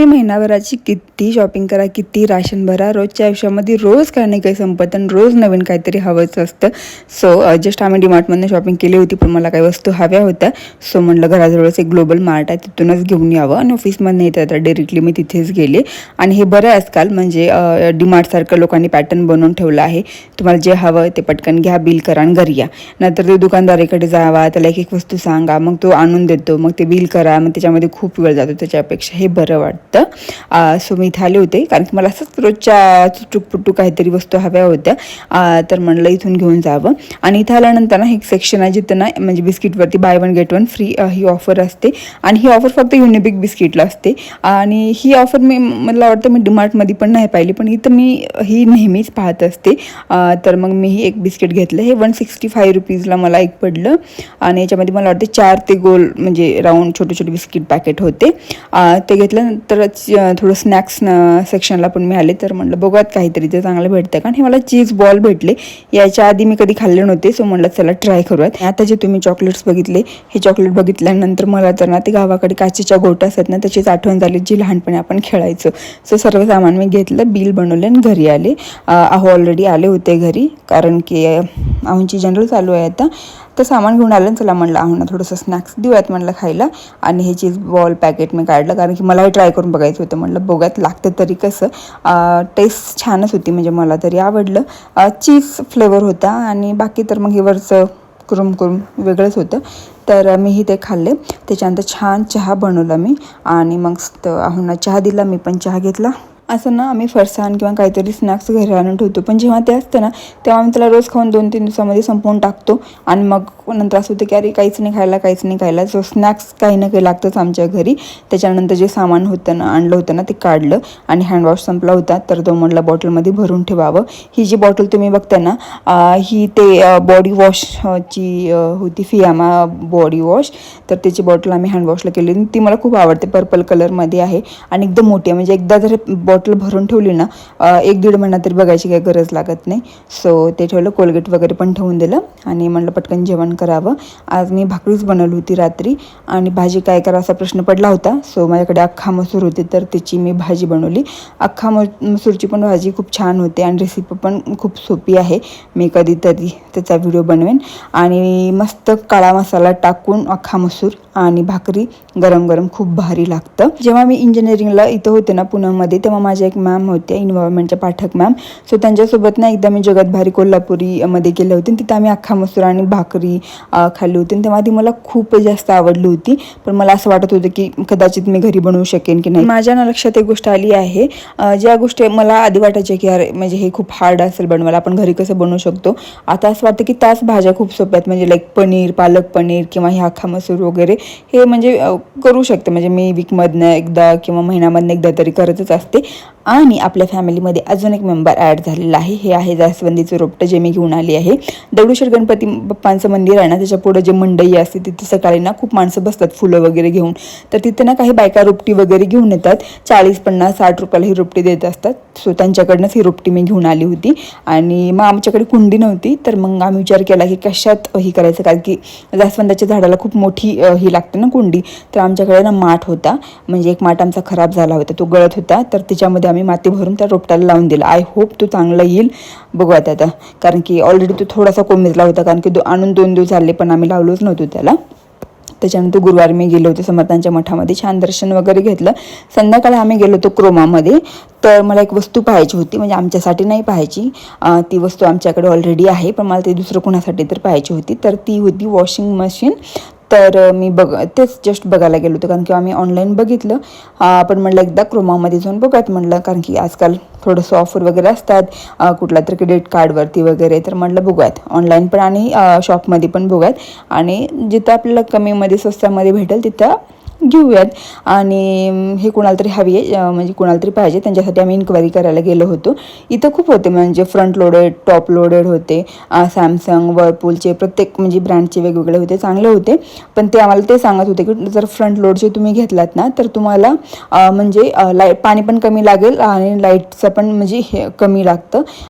तुम्ही महिनाभराची किती शॉपिंग करा किती राशन भरा. रोजच्या आयुष्यामध्ये रोज काही नाही काही संपत आणि रोज नवीन काहीतरी हवंच असतं. सो जस्ट आम्ही डिमार्टमधनं शॉपिंग केली होती पण मला काही वस्तू हव्या होत्या. सो म्हणलं घराजवळच एक ग्लोबल मार्ट आहे तिथूनच घेऊन यावं. आणि ऑफिसमधनं येतं तर डिरेक्टली मी तिथेच गेले. आणि हे बरं आजकाल म्हणजे डिमार्टसारखं लोकांनी पॅटर्न बनवून ठेवलं आहे. तुम्हाला जे हवं ते पटकन घ्या बिल करा आणि घरी या. नंतर ते दुकानदाराकडे जावा त्याला एक एक वस्तू सांगा मग तो आणून देतो मग ते बिल करा मग त्याच्यामध्ये खूप वेळ जातो त्याच्यापेक्षा हे बरं वाटतं. सो मी इथे आले होते. कारण की मला असंच रोजच्या चुटूकपुटू काहीतरी वस्तू हव्या होत्या. तर म्हणलं इथून घेऊन जावं. आणि इथं आल्यानंतर ना एक सेक्शन आहे जिथं ना म्हणजे बिस्किटवरती buy one get one free ही ऑफर असते. आणि ही ऑफर फक्त युनिबिक बिस्किटला असते. आणि ही ऑफर मी मला वाटतं मी डिमार्टमध्ये पण नाही पाहिली. पण इथं मी ही नेहमीच पाहत असते. तर मग मी ही एक बिस्किट घेतलं. हे वन सिक्स्टी फाय रुपीजला मला एक पडलं. आणि याच्यामध्ये मला वाटतं चार ते गोल म्हणजे राऊंड छोटे छोटे बिस्किट पॅकेट होते. ते घेतल्यानंतर अ, थोडं स्नॅक्स सेक्शनला पण मिळाले. तर म्हटलं बघूयात काहीतरी ते चांगलं भेटतं कारण हे मला चीज बॉल भेटले. याच्या आधी मी कधी खाल्ले नव्हते सो म्हटलं चला ट्राय करूयात. आता जे तुम्ही चॉकलेट्स बघितले हे चॉकलेट बघितल्यानंतर मला तर ना ते गावाकडे काचेच्या गोट्या असतात ना त्याचीच आठवण झाली जी लहानपणी आपण खेळायचो. सो सर्व सामान मी घेतलं बिल बनवले आणि घरी आले. अहो ऑलरेडी आले होते घरी कारण की आमची जनरल चालू आहे आता. तर सामान घेऊन आलं चला म्हणलं आहोंना थोडंसं स्नॅक्स देऊयात म्हणलं खायला. आणि हे चीज बॉल पॅकेट मी काढलं कारण की मलाही ट्राय करून बघायचं होतं. म्हणलं बघूयात लागतं तरी कसं. टेस्ट छानच होती म्हणजे मला तरी आवडलं. चीज फ्लेवर होता आणि बाकी तर मग हे वरचं कुरुम कुरुम वेगळंच होतं. तर मीही ते खाल्ले. त्याच्यानंतर छान चहा बनवला मी. आणि मग स्त- चहा दिला मी पण चहा घेतला. असं ना आम्ही फरसाण किंवा काहीतरी स्नॅक्स घरी आणून ठेवतो. पण जेव्हा ते असतं ना तेव्हा आम्ही त्याला रोज खाऊन दोन तीन दिवसामध्ये संपवून टाकतो. आणि मग नंतर असं होतं की अरे काहीच नाही खायला काहीच नाही खायला. सो स्नॅक्स काही ना काही लागतंच आमच्या घरी. त्याच्यानंतर जे सामान होतं ना आणलं होतं ना ते काढलं आणि हँडवॉश संपला होता. तर तो म्हटलं बॉटलमध्ये भरून ठेवावं. ही जी बॉटल तुम्ही बघता ना ही ते बॉडी वॉशची होती फियामा बॉडी वॉश तर त्याची बॉटल आम्ही हँडवॉशला केली. आणि ती मला खूप आवडते. पर्पल कलरमध्ये आहे. आणि एकदम मोठी आहे. म्हणजे एकदा जर बॉटल भरून ठेवली ना एक दीड महिना तरी बघायची काही गरज लागत नाही. सो ते ठेवलं कोलगेट वगैरे पण ठेवून दिलं आणि म्हणलं पटकन जेवण करावं. आज मी भाकरीच बनवली होती रात्री आणि भाजी काय करा असा प्रश्न पडला होता. सो माझ्याकडे अख्खा मसूर होते तर त्याची मी भाजी बनवली. अख्खा म मसूरची पण भाजी खूप छान होते आणि रेसिपी पण खूप सोपी आहे. मी कधीतरी त्याचा व्हिडिओ बनवेन. आणि मस्त काळा मसाला टाकून अख्खा मसूर आणि भाकरी गरम गरम खूप भारी लागतं. जेव्हा मी इंजिनिअरिंगला इथं होते ना पुण्यामध्ये तेव्हा माझ्या एक मॅम होत्या इन्व्हायरमेंटच्या पाठक मॅम सो त्यांच्यासोबत ना एकदा मी जगत भारी कोल्हापुरी मध्ये गेले होते. आणि तिथं आम्ही अख्खा मसूर आणि भाकरी खाल्ली होती. तेव्हा ती मला खूप जास्त आवडली होती. पण मला असं वाटत होतं की कदाचित मी घरी बनवू शकेन की नाही. माझ्या ना लक्षात एक गोष्ट आली आहे. ज्या गोष्टी मला आधी वाटायच्या की अरे म्हणजे हे खूप हार्ड असेल बनवायला आपण घरी कसं बनवू शकतो? आता असं वाटतं की त्याच भाज्या खूप सोप्या आहेत. म्हणजे लाईक पनीर पालक पनीर किंवा हे अख्खा मसूर वगैरे. हे म्हणजे करू शकते. म्हणजे मी वीकमधनं एकदा किंवा महिन्यामधनं एकदा तरी करतच असते. आणि आपल्या फॅमिलीमध्ये अजून एक मेंबर ॲड झालेला आहे. हे आहे जास्वंदीचं रोपटं जे मी घेऊन आली आहे. दगडूशेठ गणपती बाप्पांचं मंदिर आहे ना त्याच्या पुढं जे मंडई असते तिथे सकाळी ना खूप माणसं बसतात फुलं वगैरे घेऊन. तर तिथे ना काही बायका रोपटी वगैरे घेऊन येतात. चाळीस पन्नास साठ रुपयाला ही रोपटी देत असतात. सो त्यांच्याकडनंच ही रोपटी मी घेऊन आली होती. आणि मग आमच्याकडे कुंडी नव्हती. तर मग आम्ही विचार केला की कशात ही करायचं? कारण की जास्वंदाच्या झाडाला खूप मोठी ही लागते ना कुंडी. तर आमच्याकडे ना माठ होता. म्हणजे एक माठ आमचा खराब झाला होता. तो गळत होता. तर त्याच्यामध्ये आम्ही माती भरून त्या रोपट्याला लावून दिला. आय होप तो चांगला येईल. बघू आता. कारण की ऑलरेडी तो थोडासा कोमेजला होता. कारण की दो आणून दोन दिवस झाले पण आम्ही लावलोच नव्हतो त्याला. त्याच्यानंतर गुरुवारी मी गेलो होते समर्थांच्या मठामध्ये. छान दर्शन वगैरे घेतलं. संध्याकाळी आम्ही गेलो होतो क्रोमामध्ये. तर मला एक वस्तू पाहायची होती. म्हणजे आमच्यासाठी नाही पाहायची. ती वस्तू आमच्याकडे ऑलरेडी आहे. पण मला ती दुसरं कोणासाठी तर पाहायची होती. तर ती होती वॉशिंग मशीन तर मी बघ तेच जस्ट बघायला गेलो होतो. कारण की आम्ही ऑनलाईन बघितलं. आपण म्हणलं एकदा क्रोमामध्ये जाऊन बघूयात म्हटलं कारण की आजकाल थोडंसं ऑफर वगैरे असतात. कुठल्या तर क्रेडिट कार्डवरती वगैरे. तर म्हटलं बघूयात. ऑनलाईन पण आणि शॉपमध्ये पण बघूयात. आणि जिथं आपल्याला कमीमध्ये स्वस्तामध्ये भेटेल तिथं घेऊयात. आणि हे कुणाला तरी हवी आहे म्हणजे कुणाला तरी पाहिजे त्यांच्यासाठी आम्ही इन्क्वायरी करायला गेलो होतो. इथं खूप होते म्हणजे फ्रंट लोडेड टॉप लोडेड होते. सॅमसंग वर्पूलचे प्रत्येक म्हणजे ब्रँडचे वेगवेगळे होते चांगले होते. पण ते आम्हाला ते सांगत होते की जर फ्रंट लोडचे तुम्ही घेतलात ना तर तुम्हाला म्हणजे लाइट पाणी पण कमी लागेल आणि लाईटचं पण म्हणजे हे कमी लागतं.